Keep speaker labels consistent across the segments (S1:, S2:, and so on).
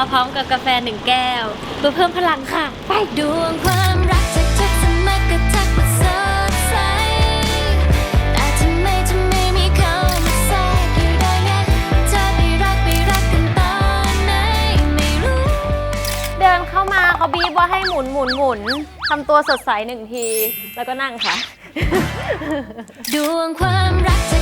S1: มาพร้อมกับกาแฟหนึ่งแก้วเพื่อเพิ่มพลังค่ะ ไป
S2: ดวงความรักจากทุกสมัยก็ทักมาสดใสแต่ทำไมทำไมมีเขามาแทรกอยู่ได้ไงเธอไปรักไปรักกันตอนไหนไม่รู้
S1: เดินเข้ามาเขาบีบว่าให้หมุนหมุนหมุนทำตัวสดใสหนึ่งที แล้วก็นั่งค่ะ
S2: ดวงความรักจา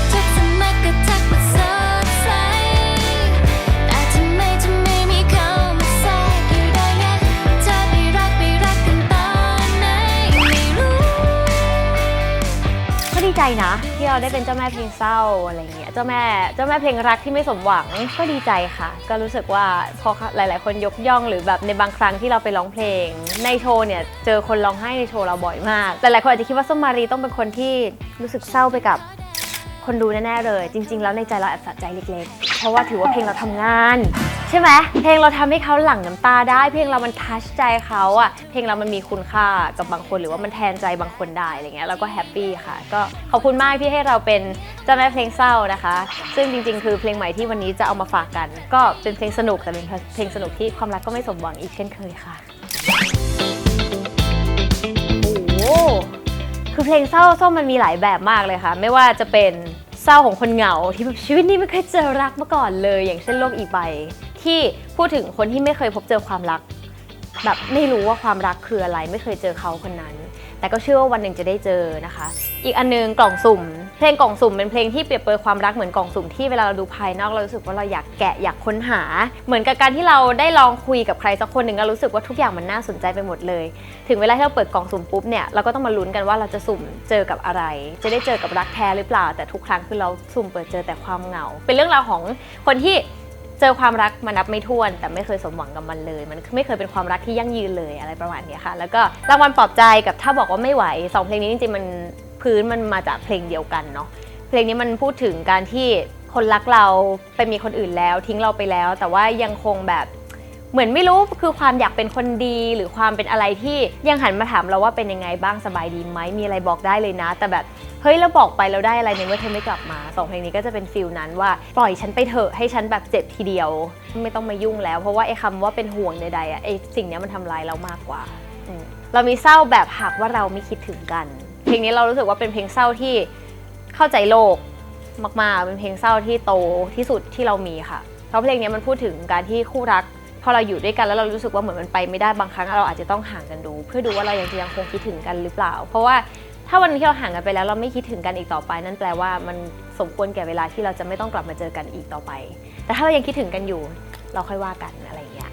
S2: นะ
S1: ที่เราได้เป็นเจ้าแม่เพลงเศร้าอะไรเงี้ยเจ้าแม่เจ้าแม่เพลงรักที่ไม่สมหวังก็ดีใจค่ะ ก็รู้สึกว่าพอหลาย ๆ คนยกย่องหรือแบบในบางครั้งที่เราไปร้องเพลง ในโชว์เนี่ยเจอคนร้องไห้ในโชว์เราบ่อยมากแต่หลายคนอาจจะคิดว่าส้มมารีต้องเป็นคนที่รู้สึกเศร้าไปกับคนดูแน่ ๆ เลย จริง ๆ แล้วในใจเราแอบสะใจเล็ก ๆ เพราะว่าถือว่าเพลงเราทำงาน ใช่ไหมเพลงเราทำให้เขาหลั่งน้ำตาได้ เพลงเรามันทัชใจเขาอะเพลงเรามันมีคุณค่ากับบางคนหรือว่ามันแทนใจบางคนได้อะไรเงี้ยเราก็แฮปปี้ค่ะ ก็ขอบคุณมากที่ให้เราเป็นเจ้าแม่เพลงเศร้านะคะ ซึ่งจริงๆ คือเพลงใหม่ที่วันนี้จะเอามาฝากกัน ก็เป็นเพลงสนุกแต่เป็นเพลงสนุกที่ความรักก็ไม่สมหวังอีกเช่นเคยค่ะโอ้โหคือเพลงเศร้าส้มมันมีหลายแบบมากเลยค่ะ ไม่ว่าจะเป็นเศร้าของคนเหงาที่แบบชีวิตนี้ไม่เคยเจอรักมาก่อนเลย อย่างเช่นโลกอีกใบ ที่พูดถึงคนที่ไม่เคยพบเจอความรัก แบบไม่รู้ว่าความรักคืออะไร ไม่เคยเจอเขาคนนั้น แต่ก็เชื่อว่าวันหนึ่งจะได้เจอนะคะ อีกอันนึงกล่องสุ่ม เพลงกล่องสุ่มเป็นเพลงที่เปรียบเปรยความรักเหมือนกล่องสุ่มที่เวลาเราดูภายนอกเรารู้สึกว่าเราอยากแกะอยากค้นหา เหมือนกับการที่เราได้ลองคุยกับใครสักคนหนึ่งแล้วรู้สึกว่าทุกอย่างมันน่าสนใจไปหมดเลย ถึงเวลาที่เราเปิดกล่องสุ่มปุ๊บเนี่ยเราก็ต้องมาลุ้นกันว่าเราจะสุ่มเจอกับอะไร จะได้เจอกับรักแท้หรือเปล่า แต่ทุกครั้งคือเราสุ่มเปิดเจอแต่ความเหงา เป็นเรื่องราวของคนที่ เจอความรักมานับไม่ถ้วน แต่ไม่เคยสมหวังกับมันเลย มันไม่เคยเป็นความรักที่ยั่งยืนเลยอะไรประมาณนี้ค่ะ แล้วก็รางวัลปลอบใจกับถ้าบอกว่าไม่ไหวสองเพลงนี้จริงๆมันพื้นมันมาจากเพลงเดียวกันเนาะเพลงนี้มันพูดถึงการที่คนรักเราไปมีคนอื่นแล้วทิ้งเราไปแล้ว แต่ว่ายังคงแบบ เหมือนไม่รู้คือความอยากเป็นคนดีหรือความเป็นอะไรที่ยังหันมาถามเราว่าเป็นยังไงบ้างสบายดีไหมมีอะไรบอกได้เลยนะ แต่แบบเฮ้ยเราบอกไปเราได้อะไรในเมื่อเธอไม่กลับมาสองเพลงนี้ก็จะเป็นฟิลนั้นว่าปล่อยฉันไปเถอะให้ฉันแบบเจ็บทีเดียว ไม่ต้องมายุ่งแล้วเพราะว่าไอ้คำว่าเป็นห่วงใดๆอะไอ้สิ่งนี้มันทำร้ายเรามากกว่าเรามีเศร้าแบบหากว่าเราไม่คิดถึงกัน เพลงนี้เรารู้สึกว่าเป็นเพลงเศร้าที่เข้าใจโลกมากๆ เป็นเพลงเศร้าที่โตที่สุดที่เรามีค่ะ เพราะเพลงนี้มันพูดถึงการที่คู่รัก พอเราอยู่ด้วยกันแล้วเรารู้สึกว่าเหมือนมันไปไม่ได้บางครั้งเราอาจจะต้องห่างกันดู เพื่อดูว่าเรายังจะยังคงคิดถึงกันหรือเปล่า เพราะว่าถ้าวันที่เราห่างกันไปแล้วเราไม่คิดถึงกันอีกต่อไป นั่นแปลว่ามันสมควรแก่เวลาที่เราจะไม่ต้องกลับมาเจอกันอีกต่อไป แต่ถ้าเรายังคิดถึงกันอยู่ เราค่อยว่ากันอะไรอย่างเงี้ย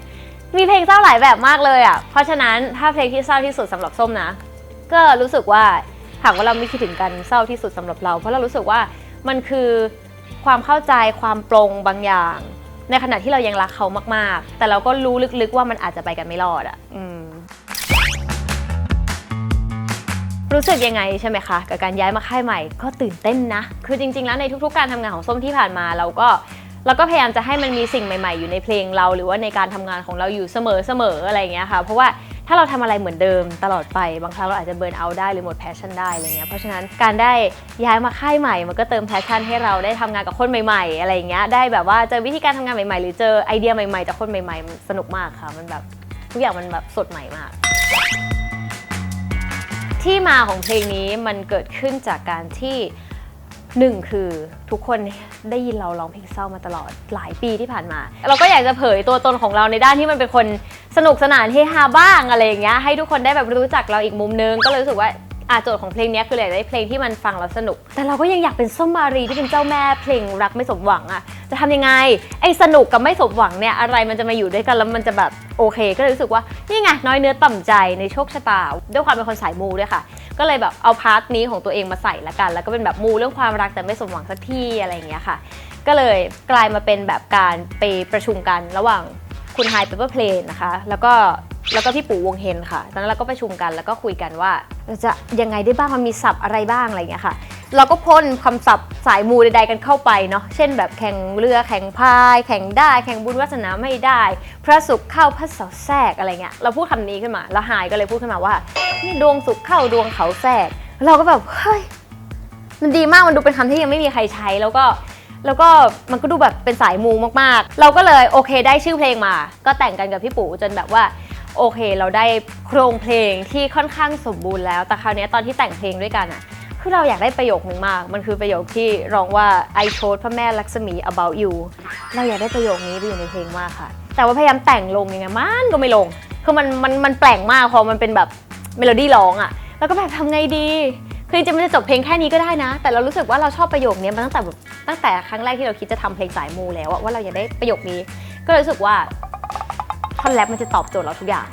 S1: มีเพลงเศร้าหลายแบบมากเลยอะเพราะฉะนั้นถ้าเพลงที่เศร้าที่สุดสำหรับส้มนะ ก็รู้สึกว่าหากว่าเราไม่คิดถึงกันเศร้าที่สุดสำหรับเรา เพราะเรารู้สึกว่ามันคือความเข้าใจความปรงบางอย่าง ในขณะที่เรายังรักเขามากๆ แต่เราก็รู้ลึกๆว่ามันอาจจะไปกันไม่รอดอะอืมรู้สึกยังไงใช่ไหมคะกับการย้ายมาค่ายใหม่ก็ตื่นเต้นนะ คือจริง ๆ แล้วในทุก ๆ การทำงานของส้มที่ผ่านมาเราก็เราก็พยายามจะให้มันมีสิ่งใหม่ ๆ อยู่ในเพลงเรา หรือว่าในการทำงานของเราอยู่เสมอๆอะไรอย่างเงี้ยค่ะ เพราะว่า ถ้าเราทำอะไรเหมือนเดิมตลอดไปบางครั้งเราอาจจะเบิร์นเอาได้หรือหมดแพชชั่นได้อะไรเงี้ยเพราะฉะนั้นการได้ย้ายมาค่ายใหม่มันก็เติมแพชชั่นให้เราได้ทำงานกับคนใหม่ ๆ อะไรเงี้ยได้แบบว่าเจอวิธีการทำงานใหม่ๆ หรือเจอไอเดียใหม่ๆจากคนใหม่ๆมันสนุกมากค่ะ มันแบบทุกอย่างมันแบบสดใหม่มาก ที่มาของเพลงนี้มันเกิดขึ้นจากการที่ หนึ่งคือทุกคนได้ยินเราร้องเพลงเศร้ามาตลอดหลายปีที่ผ่านมา เราก็อยากจะเผยตัวตนของเราในด้านที่มันเป็นคนสนุกสนานเฮฮาบ้างอะไรอย่างเงี้ยให้ทุกคนได้แบบรู้จักเราอีกมุมนึงก็เลยรู้สึกว่าอาโจทย์ของเพลงนี้คืออยากได้เพลงที่มันฟังแล้วสนุก แต่เราก็ยังอยากเป็นส้มมารีที่เป็นเจ้าแม่เพลงรักไม่สมหวังอะจะทำยังไงไอ้สนุกกับไม่สมหวังเนี่ยอะไรมันจะมาอยู่ด้วยกันแล้วมันจะแบบโอเค ก็เลยรู้สึกว่านี่ไงน้อยเนื้อต่ำใจในโชคชะตาด้วยความเป็นคนสายมูด้วยค่ะ ก็เลยแบบเอาพาร์ทนี้ของตัวเองมาใส่ละกัน แล้วก็เป็นแบบมูเรื่องความรักแต่ไม่สมหวังสักทีอะไรอย่างเงี้ยค่ะ ก็เลยกลายมาเป็นแบบการไปประชุมกันระหว่างคุณไฮเปเปอร์เพลนนะคะ แล้วก็แล้วก็พี่ปู่วงเฮนค่ะ ตอนนั้นเราก็ประชุมกันแล้วก็คุยกันว่าเราจะยังไงได้บ้างมันมีศัพท์อะไรบ้างอะไรอย่างเงี้ยค่ะ เราก็พ่นคำศัพท์สายมูใดๆกันเข้าไปเนาะ เช่นแบบแข่งเรือแข่งพาย แข่งได้ แข่งบุญวาสนาไม่ได้ พระศุกร์เข้าพระเสาแทรกอะไรเงี้ย เราพูดคำนี้ขึ้นมา แล้วไฮก็เลยพูดขึ้นมาว่า นี่ดวงศุกร์เข้าดวงเขาแทรก เราก็แบบเฮ้ย มันดีมาก มันดูเป็นคำที่ยังไม่มีใครใช้ แล้วก็ แล้วก็มันก็ดูแบบเป็นสายมูมากๆ เราก็เลยโอเคได้ชื่อเพลงมา ก็แต่งกันกับพี่ปู่จนแบบว่าโอเค เราได้โครงเพลงที่ค่อนข้างสมบูรณ์แล้ว แต่คราวนี้ตอนที่แต่งเพลงด้วยกันอะ คือเราอยากได้ประโยคนึงมาก มันคือประโยคที่ร้องว่า I told พระแม่ลักษมี about you เราอยากได้ประโยคนี้ไปอยู่ในเพลงมากค่ะ แต่ว่าพยายามแต่งลงยังไงมันก็ไม่ลง คือมันมันมันแปลงมากพอมันเป็นแบบเมโลดี้ร้องอะแล้วก็แบบทำไงดี คือจริงๆมันจะจบเพลงแค่นี้ก็ได้นะ แต่เรารู้สึกว่าเราชอบประโยคนี้มาตั้งแต่แบบตั้งแต่ครั้งแรกที่เราคิดจะทำเพลงสายมูแล้วว่าเราอยากได้ประโยคนี้ ก็เลยรู้สึกว่าท่อนแรปมันจะตอบโจทย์เราทุกอย่าง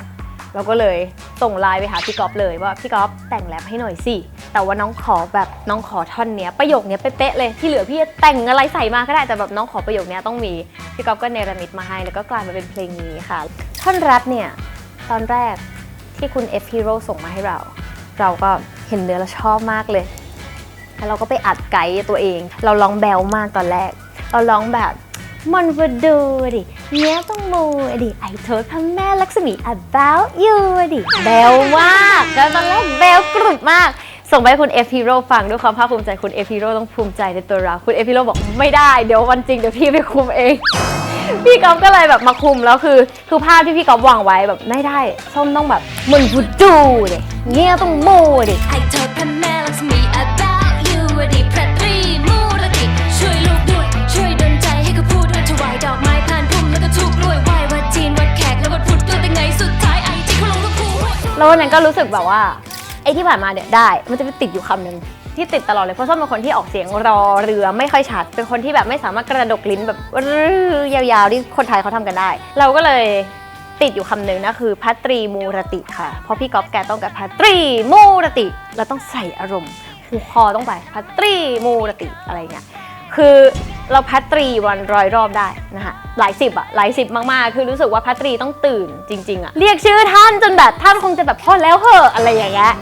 S1: เราก็เลย ส่งไลน์ไปหาพี่ก๊อฟเลยว่าพี่ก๊อฟแต่งแรปให้หน่อยสิ แต่ว่าน้องขอแบบน้องขอท่อนเนี้ยประโยคเนี้ยเป๊ะๆเลยที่เหลือพี่จะแต่งอะไรใส่มาก็ได้แต่แบบน้องขอประโยคเนี้ยต้องมีพี่ก๊อฟก็เนรมิตมาให้แล้วก็กลายมาเป็นเพลงนี้ค่ะ ท่อนแรปเนี่ยตอนแรกที่คุณ F Hero ส่งมาให้เรา เราก็เห็นเนื้อแล้วชอบมากเลยแล้วเราก็ไปอัดไกด์ตัวเอง เราร้องแบลมากตอนแรก เราร้องแบบ มันวดูดิเนี้ยต้องมูดิไอโทษพระแม่ลักษมี about you ดิแบลมากแล้วตอนแรกแบลกรุบมาก ส่งไปให้คุณ F Hero ฟังด้วยความภาคภูมิใจคุณ F Hero ต้องภูมิใจในตัวเรา คุณ F Hero บอกไม่ได้เดี๋ยววันจริงเดี๋ยวพี่ไปคุมเอง พี่ก๊อฟก็เลยแบบมาคุมแล้วคือ คือภาพที่พี่ก๊อฟวางไว้แบบไม่ได้ ส้มต้องแบบมันวูดูดิเงี้ยต้องมูดิ
S2: ไอโทษพระแม่ลักษมี about you อดี แล้ววัน
S1: นั้นก็รู้สึกแบบว่าไอ้ที่ผ่านมาเนี่ยได้ มันจะไปติดอยู่คำหนึ่งที่ติดตลอดเลยเพราะส้มเป็นคนที่ออกเสียงรอเรือไม่ค่อยชัด เป็นคนที่แบบไม่สามารถกระดกลิ้นแบบรือยาวๆที่คนไทยเขาทำกันได้ เราก็เลยติดอยู่คำหนึ่งนะคือพัตรีมูรติค่ะ เพราะพี่ก๊อฟแกต้องกับพัตรีมูรติ เราต้องใส่อารมณ์หูคอต้องไปพัตรีมูรติอะไรเงี้ยคือ เราพัตรีวันร้อยรอบได้นะคะหลายสิบอะหลายสิบมากๆ คือรู้สึกว่าพัตรีต้องตื่นจริงๆอะเรียกชื่อท่านจนแบบท่านคงจะแบบพอแล้วเหอะอะไรอย่างเงี้ย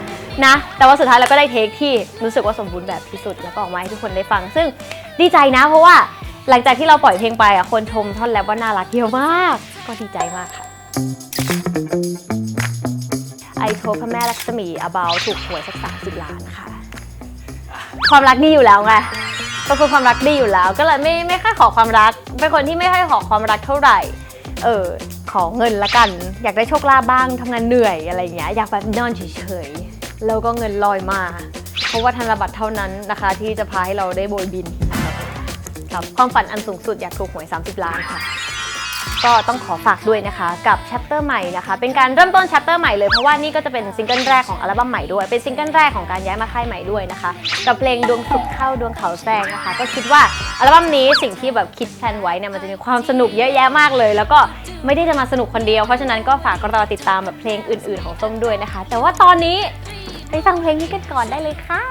S1: นะ แต่ว่าสุดท้ายเราก็ได้เทคที่รู้สึกว่าสมบูรณ์แบบที่สุดแล้วก็ออกมาให้ทุกคนได้ฟัง ซึ่งดีใจนะ เพราะว่าหลังจากที่เราปล่อยเพลงไปอะคนชมท่อนแรปว่าน่ารักเยอะมาก ก็ดีใจมากค่ะ ไอโทรพระแม่ลักษมี about ถูกหวยสักสามสิบล้านค่ะ ความรักดีอยู่แล้วไง เป็นคนความรักดีอยู่แล้ว ก็เลยไม่ไม่ค่อยขอความรัก เป็นคนที่ไม่ค่อยขอความรักเท่าไหร่ เออ ขอเงินละกัน อยากได้โชคลาภบ้างทำงานเหนื่อยอะไรอย่างเงี้ย อยากแบบนอนเฉยๆ แล้วก็เงินลอยมา เพราะว่าธนบัตรเท่านั้นนะคะ ที่จะพาให้เราได้โบยบิน ครับครับความฝันอันสูงสุดอยากถูกหวย 30 ล้านค่ะ ก็ต้องขอฝากด้วยนะคะ กับแชปเตอร์ใหม่นะคะ เป็นการเริ่มต้นแชปเตอร์ใหม่เลยเพราะว่านี่ก็จะเป็นซิงเกิลแรกของอัลบั้มใหม่ด้วย เป็นซิงเกิลแรกของการย้ายมาค่ายใหม่ด้วยนะคะ กับเพลงดวงสุขเข้าดวงเขาแซงนะคะ ก็คิดว่าอัลบั้มนี้สิ่งที่แบบคิดแพลนไว้เนี่ยมันจะมีความสนุกเยอะแยะมากเลย แล้วก็ไม่ได้จะมาสนุกคนเดียว เพราะฉะนั้นก็ฝากรอติดตามแบบเพลงอื่น ๆ ของส้มด้วยนะคะ แต่ว่าตอนนี้ไปฟังเพลงนี้กันก่อนได้เลยค่ะ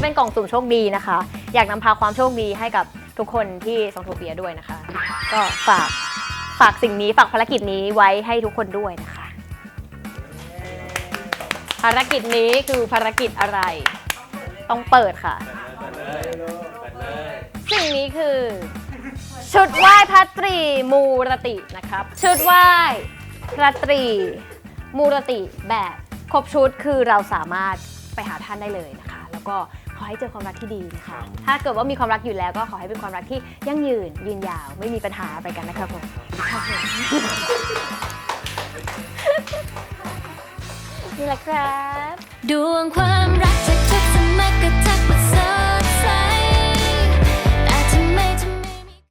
S2: นี่เป็
S1: นกล่องสุ่มโชคดีนะคะ อยากนำพาความโชคดีให้กับทุกคนที่ซองโทเปียด้วยนะคะ ก็ฝากฝากสิ่งนี้ฝากภารกิจนี้ไว้ให้ทุกคนด้วยนะคะ ภารกิจนี้คือภารกิจอะไร ต้องเปิดค่ะ สิ่งนี้คือ ชุดไหว้พระตรีมูรตินะครับ ชุดไหว้พระตรีมูรติแบบครบชุดคือเราสามารถไปหาท่านได้เลยนะคะ แล้วก็ อให้เจอความรักที่ดีนะคะ ถ้าเกิดว่ามีความรักอยู่แล้วก็ขอให้เป็นความรักที่ยั่งยืนยืนยาวไม่มีปัญหาไปกันนะครับผมครับผมนี่แหละครับ
S2: ดวงความรักจาก